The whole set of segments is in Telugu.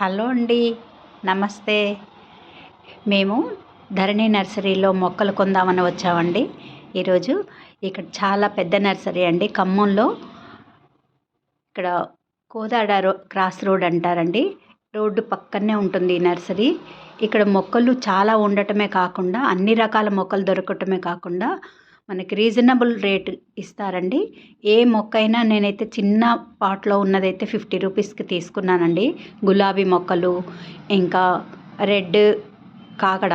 హలో అండి. నమస్తే. మేము ధరణి నర్సరీలో మొక్కలు కొందామని వచ్చామండి. ఈరోజు ఇక్కడ చాలా పెద్ద నర్సరీ అండి. ఖమ్మంలో ఇక్కడ కోదాడ రో క్రాస్ రోడ్ అంటారండి. రోడ్డు పక్కనే ఉంటుంది ఈ నర్సరీ. ఇక్కడ మొక్కలు చాలా ఉండటమే కాకుండా అన్ని రకాల మొక్కలు దొరకటమే కాకుండా మనకి రీజనబుల్ రేట్ ఇస్తారండి. ఏ మొక్క అయినా నేనైతే చిన్న పాట్లో ఉన్నదైతే ఫిఫ్టీ రూపీస్కి తీసుకున్నానండి. గులాబీ మొక్కలు ఇంకా రెడ్ కాకడ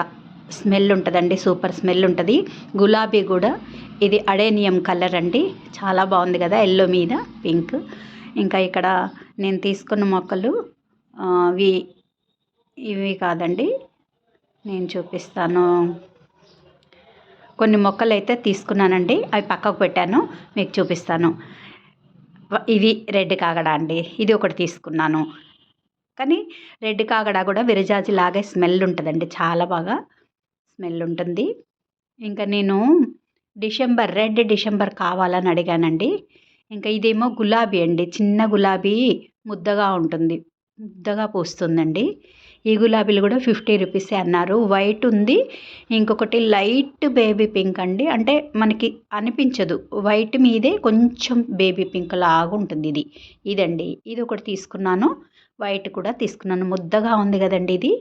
స్మెల్ ఉంటుందండి సూపర్ స్మెల్ ఉంటుంది. గులాబీ కూడా ఇది అడేనియం కలర్ అండి. చాలా బాగుంది కదా ఎల్లో మీద పింక్. ఇంకా ఇక్కడ నేను తీసుకున్న మొక్కలు ఇవి ఇవి కాదండి. నేను చూపిస్తాను. కొన్ని మొక్కలు అయితే తీసుకున్నానండి. అవి పక్కకు పెట్టాను. మీకు చూపిస్తాను. ఇది రెడ్ కాగడ అండి. ఇది ఒకటి తీసుకున్నాను. కానీ రెడ్ కాగడ కూడా విరజాజి లాగే స్మెల్ ఉంటుందండి. చాలా బాగా స్మెల్ ఉంటుంది. ఇంకా నేను డిసెంబర్ రెడ్ డిసెంబర్ కావాలని అడిగానండి. ఇంకా ఇదేమో గులాబీ అండి. చిన్న గులాబీ ముద్దగా ఉంటుంది. ముద్దగా పూస్తుందండి. ఈ గులాబీలు కూడా ఫిఫ్టీ రూపీసే అన్నారు. వైట్ ఉంది. ఇంకొకటి లైట్ బేబీ పింక్ అండి. అంటే మనకి అనిపించదు. వైట్ మీదే కొంచెం బేబీ పింక్ లాగుంటుంది ఇది. ఇదండి. ఇది ఒకటి తీసుకున్నాను. వైట్ కూడా తీసుకున్నాను. ముద్దగా ఉంది కదండి ఇది.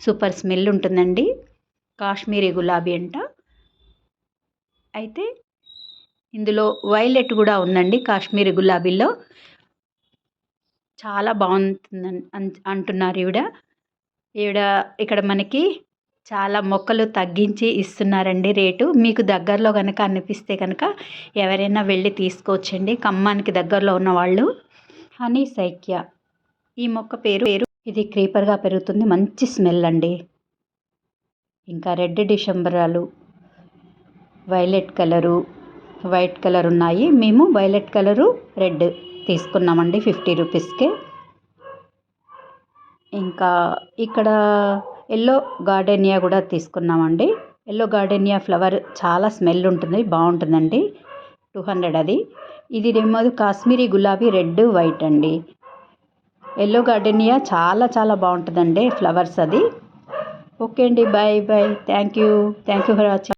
సూపర్ స్మెల్ ఉంటుందండి. కాశ్మీరీ గులాబీ అంట. అయితే ఇందులో వైలెట్ కూడా ఉందండి కాశ్మీరీ గులాబీలో చాలా బాగుంటుందని అంటున్నారు ఈవిడ. ఈవిడ ఇక్కడ మనకి చాలా మొక్కలు తగ్గించి ఇస్తున్నారండి రేటు. మీకు దగ్గరలో కనుక అనిపిస్తే కనుక ఎవరైనా వెళ్ళి తీసుకోవచ్చండి. ఖమ్మానికి దగ్గరలో ఉన్న వాళ్ళు. హనీ సైక్య ఈ మొక్క పేరు పేరు ఇది క్రీపర్గా పెరుగుతుంది. మంచి స్మెల్ అండి. ఇంకా రెడ్ డిసెంబరాలు వైలెట్ కలరు వైట్ కలర్ ఉన్నాయి. మేము వైలెట్ కలరు రెడ్ తీసుకున్నామండి ఫిఫ్టీ రూపీస్కే. ఇంకా ఇక్కడ ఎల్లో గార్డెనియా కూడా తీసుకున్నామండి. ఎల్లో గార్డెనియా ఫ్లవర్ చాలా స్మెల్ ఉంటుంది బాగుంటుందండి. టూ హండ్రెడ్ అది. ఇది ఏమో కాశ్మీరీ గులాబీ రెడ్ వైట్ అండి. ఎల్లో గార్డెనియా చాలా చాలా బాగుంటుందండి ఫ్లవర్స్ అది. ఓకే అండి bye bye thank you. Thank you for watching.